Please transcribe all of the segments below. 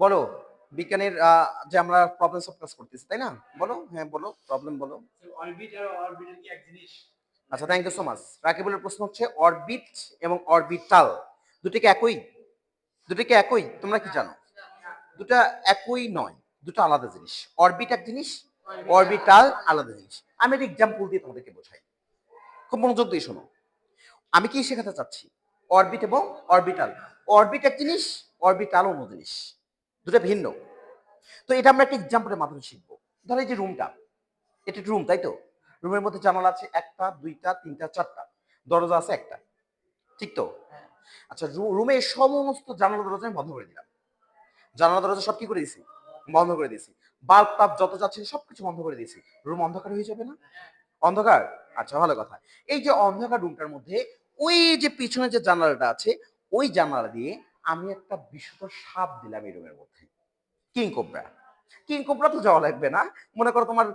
বলো বিজ্ঞানের যে আমরা প্রবলেম সলভ ক্লাস করতেছি তাই না? বলো হ্যাঁ বলো প্রবলেম বলো। অরবিট আর অরবিটাল কি এক জিনিস? আচ্ছা থ্যাংক ইউ সো মাচ রাকিবুলের প্রশ্ন হচ্ছে অরবিট এবং অরবিটাল দুটি কি একই? দুটি কি একই? তোমরা কি জানো? দুটা একই নয় দুটো আলাদা জিনিস। অরবিট এক জিনিস অরবিটাল আলাদা জিনিস। আমি একটা এক্সাম্পল দিয়ে তোমাদেরকে বোঝাই। খুব মনোযোগ দিয়ে শোনো। আমি কি শেখাতে চাচ্ছি? অরবিট এবং অরবিটাল অরবিট এক জিনিস অরবিটাল অন্য জিনিস। দুটো ভিন্ন। তো এটা আমরা একটা এক্সাম্পলের মাধ্যমে শিখব। ধরো এই যে রুমটা এটা রুম তাই তো? রুমের মধ্যে জানালা আছে একটা দুইটা তিনটা চারটা। দরজা আছে একটা। ঠিক তো? আচ্ছা রুমের সমস্ত জানালা দরজা আমি বন্ধ করে দিলাম। জানালা দরজা সব কি করে দিয়েছি বন্ধ করে দিয়েছি বাল্ব টাপ যত যাচ্ছে সবকিছু বন্ধ করে দিয়েছি রুম অন্ধকার হয়ে যাবে না? অন্ধকার? আচ্ছা ভালো কথা। এই যে অন্ধকার রুমটার মধ্যে ওই যে পিছনে যে জানালাটা আছে ওই জানালা দিয়ে আমি একটা বিশুদ্ধ সাপ দিলাম এই রুমের মধ্যে। King cobra. কিং কোবরা তো যাওয়া লাগবে না। মনে করো তোমার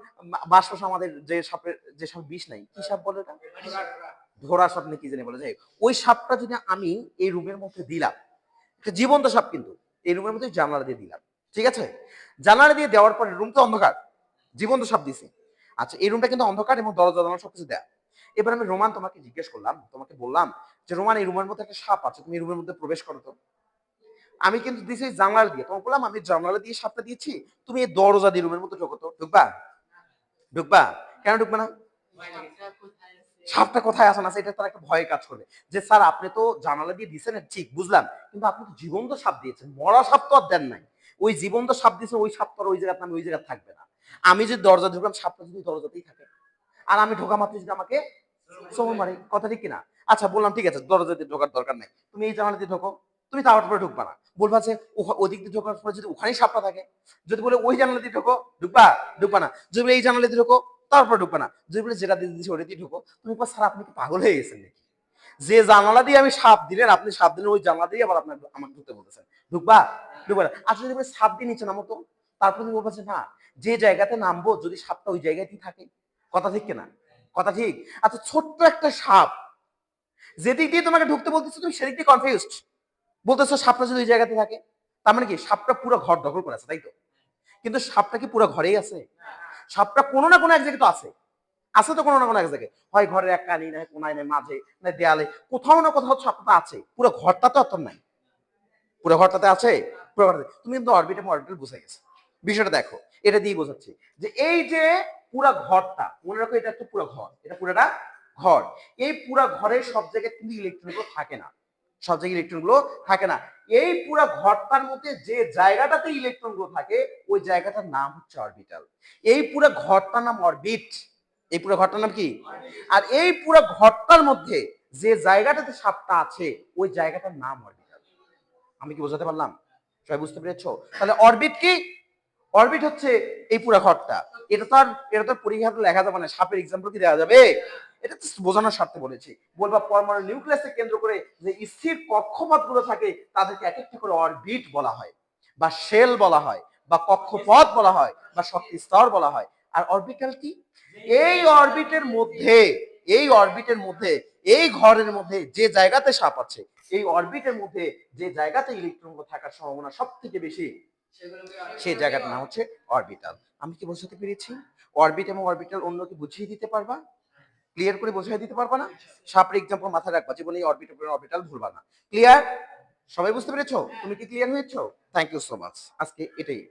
বাসপাশে আমাদের যে সাপের, যে সাপ বিষ নাই, কি সাপ বলে এটা ধরা সাপ নাকি জানি বলে, যাই ওই সাপটা যদি আমি এই রুমের মধ্যে দিলাম জীবন্ত সাপ কিন্তু, এই রুমের মধ্যে জানালা দিয়ে দিলাম, ঠিক আছে? জানালা দিয়ে দেওয়ার পরে রুম তো অন্ধকার, জীবন্ত সাপ দিছি। আচ্ছা এই রুমটা কিন্তু অন্ধকার এবং দরজা, জানালা সবকিছু দেয়া। এবার আমি রোমান তোমাকে জিজ্ঞেস করলাম, তোমাকে বললাম যে, রোমান, এই রুমের মধ্যে একটা সাপ আছে, তুমি এই রুমের মধ্যে প্রবেশ করো তো। আমি কিন্তু দিছি জানালা দিয়ে তোমাকে বললাম আমি জানালা দিয়ে সাপটা দিয়েছি তুমি এই দরজা দিয়ে রুমের মধ্যে ঢোকো তো। ঢুকবা? ঢুকবা? কেন ঢুকবে না? সাপটা কোথায় আসে না সেটা তার একটা ভয় কাজ করবে যে স্যার আপনি তো জানালা দিয়ে দিছেন ঠিক বুঝলাম। কিন্তু আপনি তো জীবন্ত সাপ দিয়েছেন মরা সাপ তো আর দেন নাই। ওই জীবন্ত সাপ দিয়েছেন ওই সাপ তো আর ওই জায়গাতে আমি ওই জায়গায় থাকবে না। আমি যদি দরজা ঢুকলাম সাপটা যদি দরজাতেই থাকে। আর আমি ঢোকা মাত্র যদি আমাকে সময় মারি কথা ঠিক কিনা? আচ্ছা বললাম ঠিক আছে দরজা দিয়ে ঢোকার দরকার নাই। তুমি এই জানালা দিয়ে ঢোকো। তুমি তাওয়ার পরে ঢুকবা না। বলবা যে ওদিক দিয়ে ঢোকার পরে যদি ওখানেই সাপটা থাকে যদি বলে ওই জানালা দিয়ে ঢোকো ঢুকবা? ঢুকবা না। যদি বলে এই জানালা দিয়ে ঢোকো তারপর ঢুকবে না। যদি বলে যেটা দিয়ে দিচ্ছি ওটা দিয়ে ঢুকো। তুমি বলবা, স্যার আপনি কি পাগল হয়ে গেছেন নাকি? যে জানালা দিয়ে আমি সাপ দিলেন আপনি সাপ দিলেন ওই জানালা দিয়ে আবার আপনার আমাকে ঢুকতে বলতেছেন। ঢুকবা? ঢুকবে না। আচ্ছা যদি সাপ দিয়ে নিচে নামো তো? তারপর তুমি বলবা যে না যে জায়গাতে নামবো যদি সাপটা ওই জায়গাতেই থাকে। কথা ঠিক কিনা? কথা ঠিক? আচ্ছা ছোট্ট একটা সাপ যেদিক দিয়ে তোমাকে ঢুকতে বলতেছে তুমি সেদিক দিয়ে কনফিউজড বলতেছো সাপটা যদি ওই জায়গাতে থাকে, তার মানে কি? সাপটা পুরো ঘর দখল করে আছে তাই তো? কিন্তু সাপটা কি পুরো ঘরেই আছে? সাপটা কোনো না কোনো এক জায়গায় তো আছে। আছে তো কোনো না কোনো এক জায়গায়। হয় ঘরের এক কানি না কোনায় নাই, মাঝে না দেয়ালে। কোথাও না কোথাও সাপটা আছে। পুরো ঘরটা তো অত নাই। পুরো ঘরটাতে আছে? পুরো ঘরটাতে। তুমি কিন্তু অরবিট এবং অরবিটাল বুঝে গেছে। বিষয়টা দেখো, এটা দিয়ে বোঝাচ্ছি যে এই যে পুরা ঘরটা, মনে রাখো এটা একটা পুরো ঘর। এটা পুরোটা ঘর। এই পুরা ঘরের সব জায়গায় কিন্তু ইলেকট্রনগুলো থাকে না। সব জায়গায় ইলেকট্রনগুলো থাকে না। এই পুরা ঘরটার মধ্যে যে জায়গাটাতে ইলেকট্রনগুলো থাকে, ওই জায়গাটার নাম হচ্ছে অরবিটাল এই পুরা ঘরটার নাম অরবিট এই পুরো ঘরটার নাম কি? আর এই পুরো ঘরটার মধ্যে যে জায়গাটাতে সাপটা আছে, ওই জায়গাটার নাম অরবিটাল আমি কি বোঝাতে পারলাম? সবাই বুঝতে পেরেছ? তাহলে অরবিট কি? অরবিট হচ্ছে এই পুরো ঘরটা। এটা তো আর, এটা তো আর পরীক্ষাতে লেখা যাবে না। সাপের এক্সাম্পল কি দেওয়া যাবে? এটা তো বোঝানোর স্বার্থে বলেছি। বলবা পরমাণু নিউক্লিয়াসকে কেন্দ্র করে যে স্থির কক্ষপথগুলো থাকে, তাদেরকে এক একটা করে অরবিট বলা হয়, বা শেল বলা হয়, বা কক্ষপথ বলা হয়, বা শক্তি স্তর বলা হয়। আর অরবিটাল কি? এই অরবিটের মধ্যে, এই অরবিটের মধ্যে, এই ঘরের মধ্যে যে জায়গাতে সাপ আছে, এই অরবিটের মধ্যে যে জায়গাতে ইলেকট্রন থাকার সম্ভাবনা সব থেকে বেশি, সেই জায়গাটার নাম হচ্ছে অরবিটাল আমি কি বোঝাতে পেরেছি? অরবিট এবং অরবিটাল অন্য কি বুঝিয়ে দিতে পারবা? ক্লিয়ার করে বোঝাই দিতে পারবা না? সাপের এক্সাম্পল মাথায় রাখবা, জীবনে এই অরবিট অরবিটাল ভুলবা না। ক্লিয়ার সবাই বুঝতে পেরেছ? তুমি কি ক্লিয়ার হয়েছো? থ্যাংক ইউ সো মাচ আজকে এটাই।